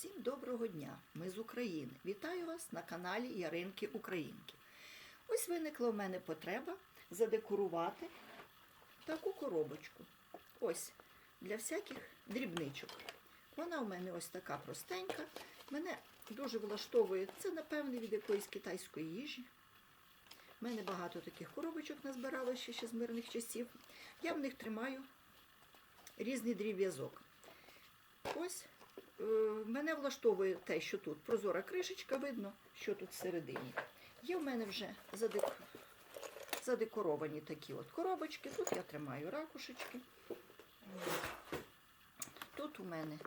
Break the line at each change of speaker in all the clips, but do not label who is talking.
Всім доброго дня! Ми з України. Вітаю вас на каналі Яринки Українки. Ось виникла в мене потреба задекорувати таку коробочку. Ось для всяких дрібничок. Вона у мене ось така простенька. Мене дуже влаштовує. Це, напевне, від якоїсь китайської їжі. У мене багато таких коробочок назбиралося ще з мирних часів. Я в них тримаю різний дріб'язок. Ось мене влаштовує те, що тут прозора кришечка, видно, що тут всередині. Є в мене вже задек... задекоровані такі от коробочки. Тут я тримаю ракушечки. Тут у мене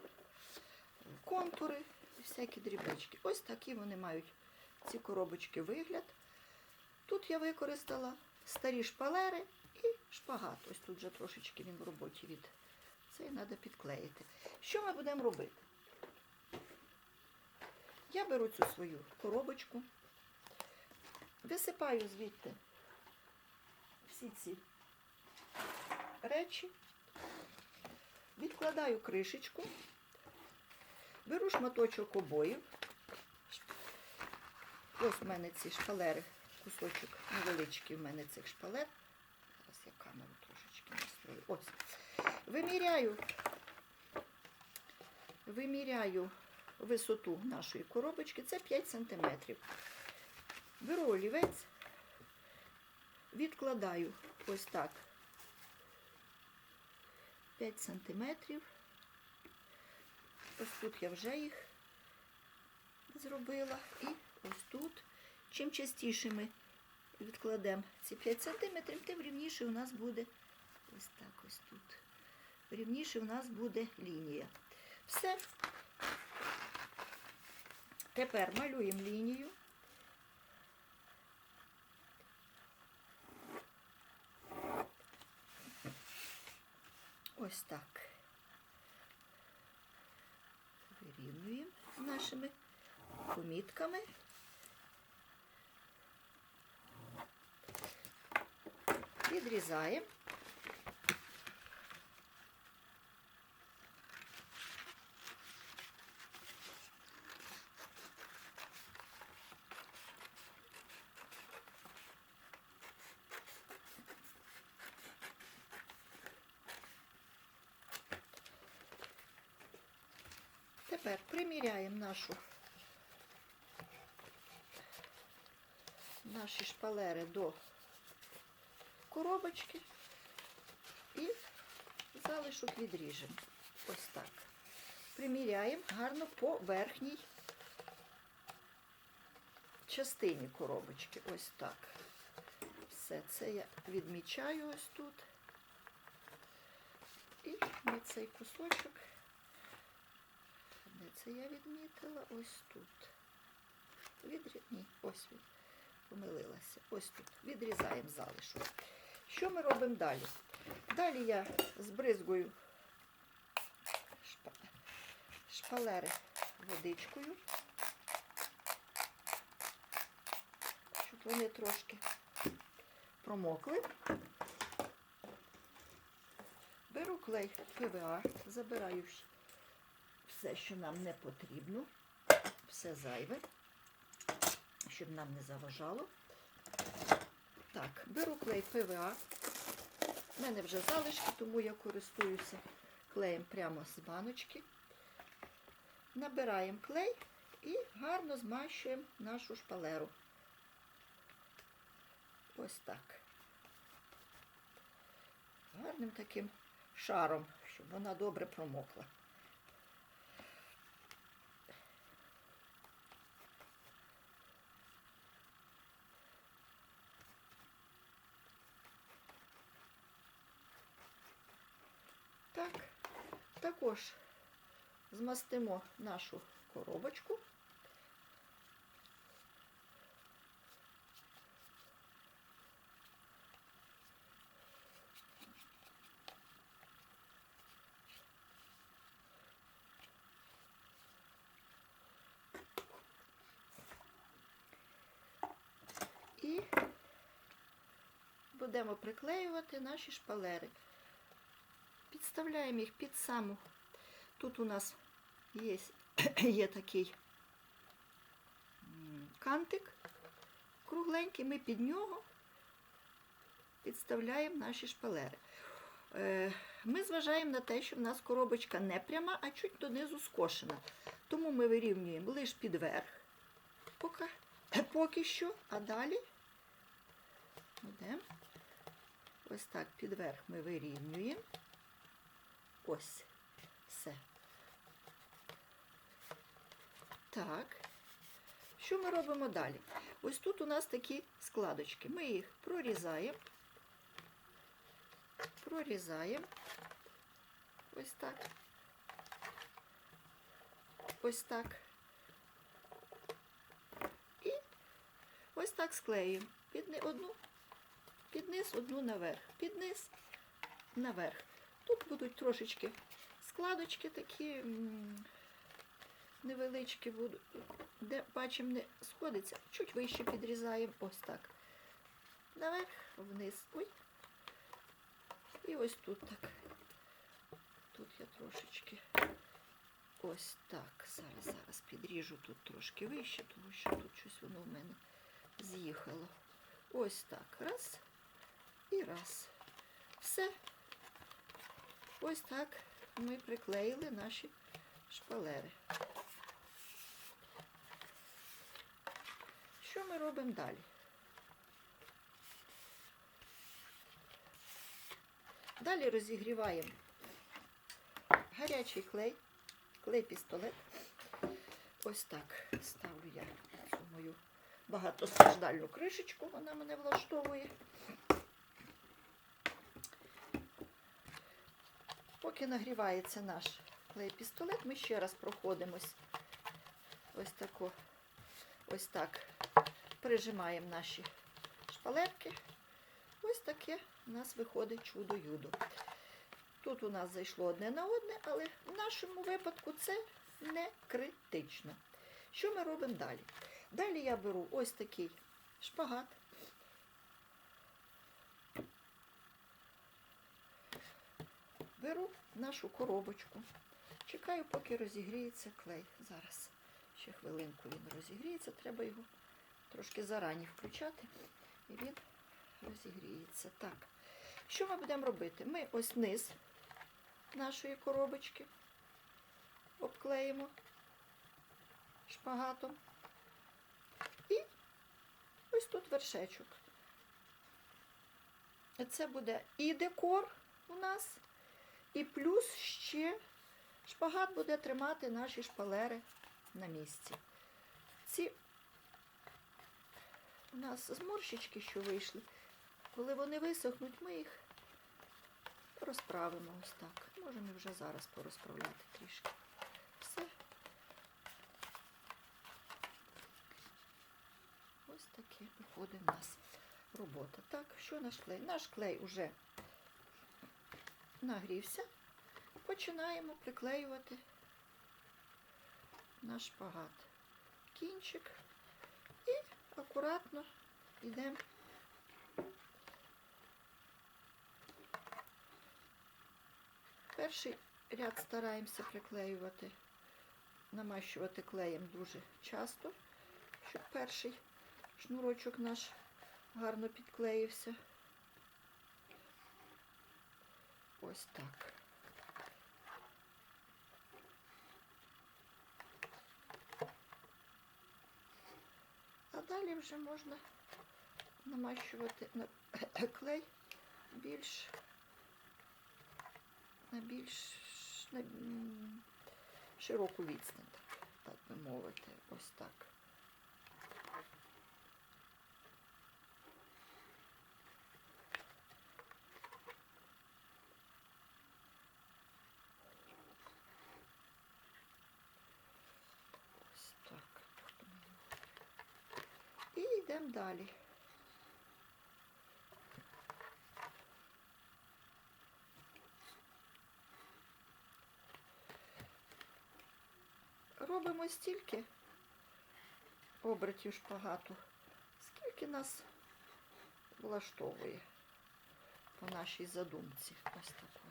контури, всякі дрібнички. Ось такі вони мають ці коробочки вигляд. Тут я використала старі шпалери і шпагат. Ось тут вже трошечки він в роботі від цей треба підклеїти. Що ми будемо робити? Я беру цю свою коробочку, висипаю звідти всі ці речі, відкладаю кришечку, беру шматочок обоїв. Ось у мене ці шпалери, кусочок невеличкий в мене цих шпалер. Зараз я камеру трошечки настрою. Ось. Виміряю, виміряю висоту нашої коробочки, це 5 см. Беру олівець, відкладаю ось так 5 см. Ось тут я вже їх зробила. І ось тут. Чим частіше ми відкладемо ці 5 см, тим рівніше у нас буде ось так ось тут. Рівніше у нас буде лінія. Все. Тепер малюємо лінію. Ось так. Вирівнюємо з нашими помітками. Відрізаємо. Тепер приміряємо нашу наші шпалери до коробочки і залишок відріжемо. Ось так. Приміряємо гарно по верхній частині коробочки. Ось так. Все це я відмічаю ось тут. І ми цей кусочок. Це я відмітила? Ось тут. Відрі... Ні, ось він. Помилилася. Ось тут. Відрізаємо залишок. Що ми робимо далі? Далі я збризгую шпалери водичкою, щоб вони трошки промокли. Беру клей ПВА, забираю все, що нам не потрібно, все зайве, щоб нам не заважало. Так, беру клей ПВА. У мене вже залишки, тому я користуюся клеєм прямо з баночки. Набираємо клей і гарно змащуємо нашу шпалеру. Ось так. Гарним таким шаром, щоб вона добре промокла. Так, також змастимо нашу коробочку. І будемо приклеювати наші шпалери. Підставляємо їх під саму. Тут у нас є є такий кантик кругленький, ми під нього підставляємо наші шпалери. Е, Ми зважаємо на те, що в нас коробочка не пряма, а чуть донизу скошена. Тому ми вирівнюємо лише під верх поки, поки що, а далі йдемо. Ось так під верх ми вирівнюємо. Ось. Все. Так. Що ми робимо далі? Ось тут у нас такі складочки. Ми їх прорізаємо. Прорізаємо. Ось так. Ось так. І ось так склеюємо. Під одну, під низ, одну наверх. Під низ, наверх. Тут будуть трошечки складочки такі невеличкі будуть, де бачимо, не сходиться. Чуть вище підрізаємо. Ось так. Наверх, вниз. Ой. І ось тут так. Тут я трошечки. Ось так. Зараз, зараз підріжу тут трошки вище, тому що тут щось воно в мене з'їхало. Ось так. Раз і раз. Все. Ось так ми приклеїли наші шпалери. Що ми робимо далі? Далі розігріваємо гарячий клей, клей-пістолет. Ось так ставлю я цю мою багатостраждальну кришечку, вона мене влаштовує. Поки нагрівається наш клей-пістолет, ми ще раз проходимось ось тако, ось так прижимаємо наші шпалерки. Ось таке у нас виходить чудо-юдо. Тут у нас зайшло одне на одне, але в нашому випадку це не критично. Що ми робимо далі? Далі я беру ось такий шпагат. Беру нашу коробочку. Чекаю, поки розігріється клей. Зараз ще хвилинку він розігріється. Треба його трошки зарані включати. І він розігріється. Так. Що ми будемо робити? Ми ось низ нашої коробочки обклеїмо шпагатом. І ось тут вершечок. Це буде і декор у нас, і плюс ще шпагат буде тримати наші шпалери на місці. Ці у нас зморщички, що вийшли, коли вони висохнуть, ми їх розправимо ось так. Можемо вже зараз порозправляти трішки. Все. Ось таке виходить в нас робота. Так, що наш клей? Наш клей вже нагрівся. Починаємо приклеювати наш шпагат. Кінчик і акуратно йдемо. Перший ряд стараємося приклеювати, намащувати клеєм дуже часто, щоб перший шнурочок наш гарно підклеївся. Ось так. А далі вже можна намащувати на клей більш на більш на широку відстань, так, би мовити, ось так. Ось так. І йдемо далі. Робимо стільки обертів шпагату, скільки нас влаштовує по нашій задумці. Ось такою.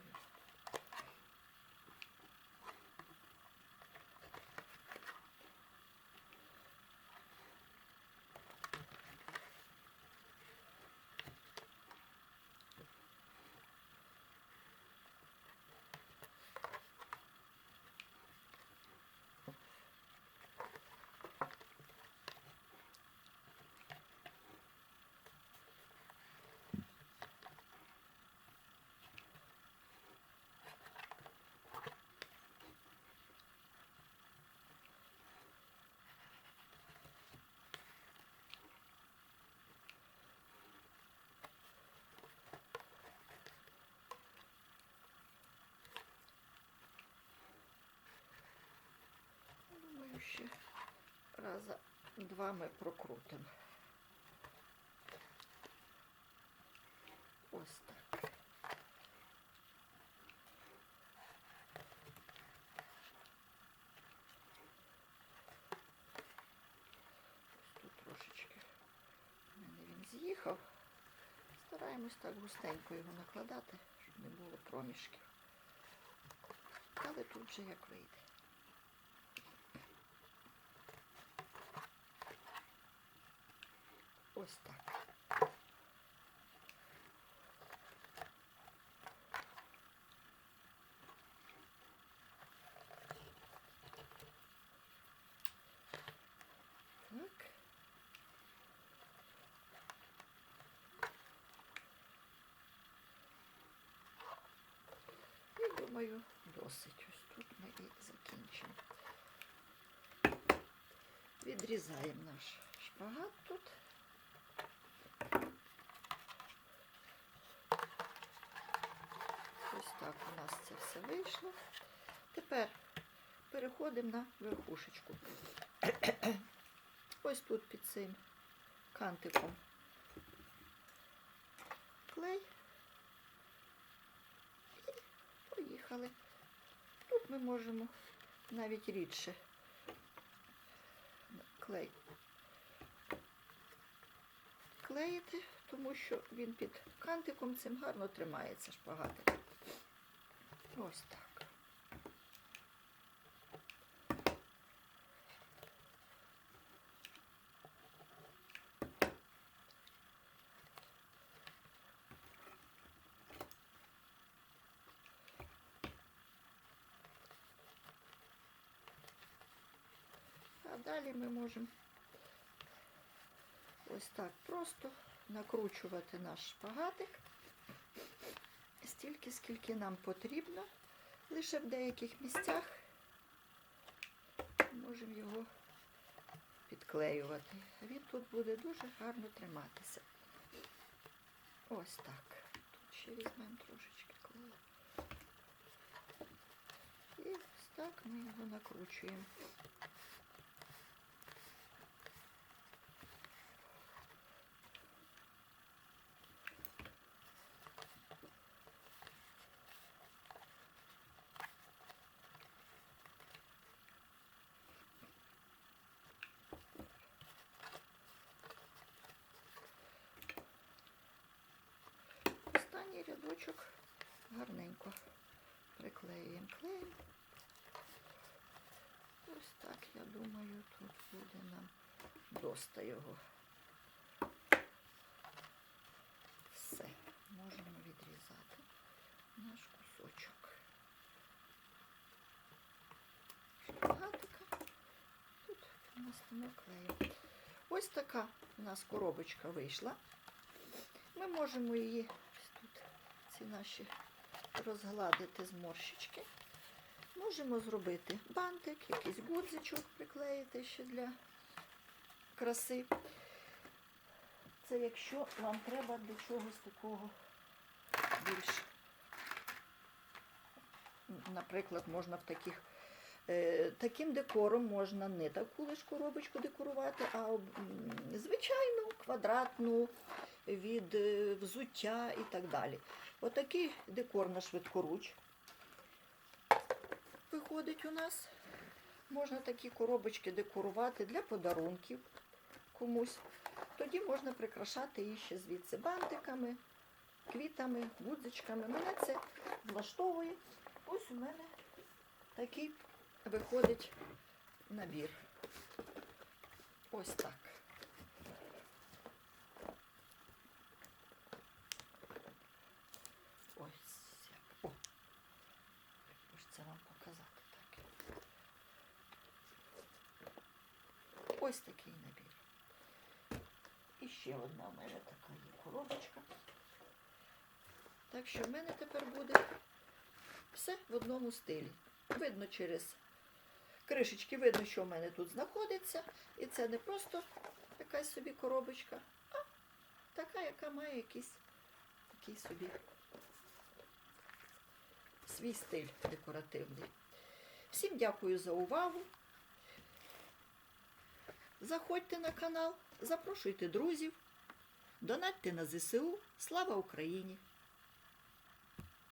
ще раза два ми прокрутимо. Ось так. Тут трошечки в мене він з'їхав. Стараємось так густенько його накладати, щоб не було проміжків. Але тут вже як вийде. Ось так. Так. І думаю, досить. Ось тут ми і закінчимо. Відрізаємо наш шпагат тут. Вийшло. Тепер переходимо на верхушечку. Ось тут під цим кантиком клей. І поїхали. Тут ми можемо навіть рідше клей клеїти, тому що він під кантиком цим гарно тримається шпагатик. Ось так. А далі ми можемо ось так просто накручувати наш шпагатик стільки, скільки нам потрібно. Лише в деяких місцях можемо його підклеювати. Він тут буде дуже гарно триматися. Ось так. Тут ще візьмемо трошечки клею. І ось так ми його накручуємо. Рядочок гарненько приклеюємо клеєм. Ось так, я думаю, тут буде нам доста його. Все, можемо відрізати наш кусочок. Шпагатика. Тут намастимо клеєм. Ось така у нас коробочка вийшла. Ми можемо її ці наші розгладити зморщички. Можемо зробити бантик, якийсь гудзичок приклеїти ще для краси. Це якщо вам треба до чогось такого більш, наприклад, можна в таких. е, Таким декором можна не таку лиш коробочку декорувати, а звичайну квадратну від е, взуття і так далі. Отакий декор на швидкоруч виходить у нас. Можна такі коробочки декорувати для подарунків комусь. Тоді можна прикрашати її ще звідси бантиками, квітами, гудзичками. Мене це влаштовує. Ось у мене такий виходить набір. Ось так. Ось як. О, як ж це вам показати так. Ось такий набір. І ще одна в мене така є коробочка. Так що в мене тепер буде все в одному стилі. Видно через кришечки, видно, що в мене тут знаходиться. І це не просто якась собі коробочка, а така, яка має якийсь такий собі свій стиль декоративний. Всім дякую за увагу. Заходьте на канал, запрошуйте друзів, донатьте на ЗСУ. Слава Україні!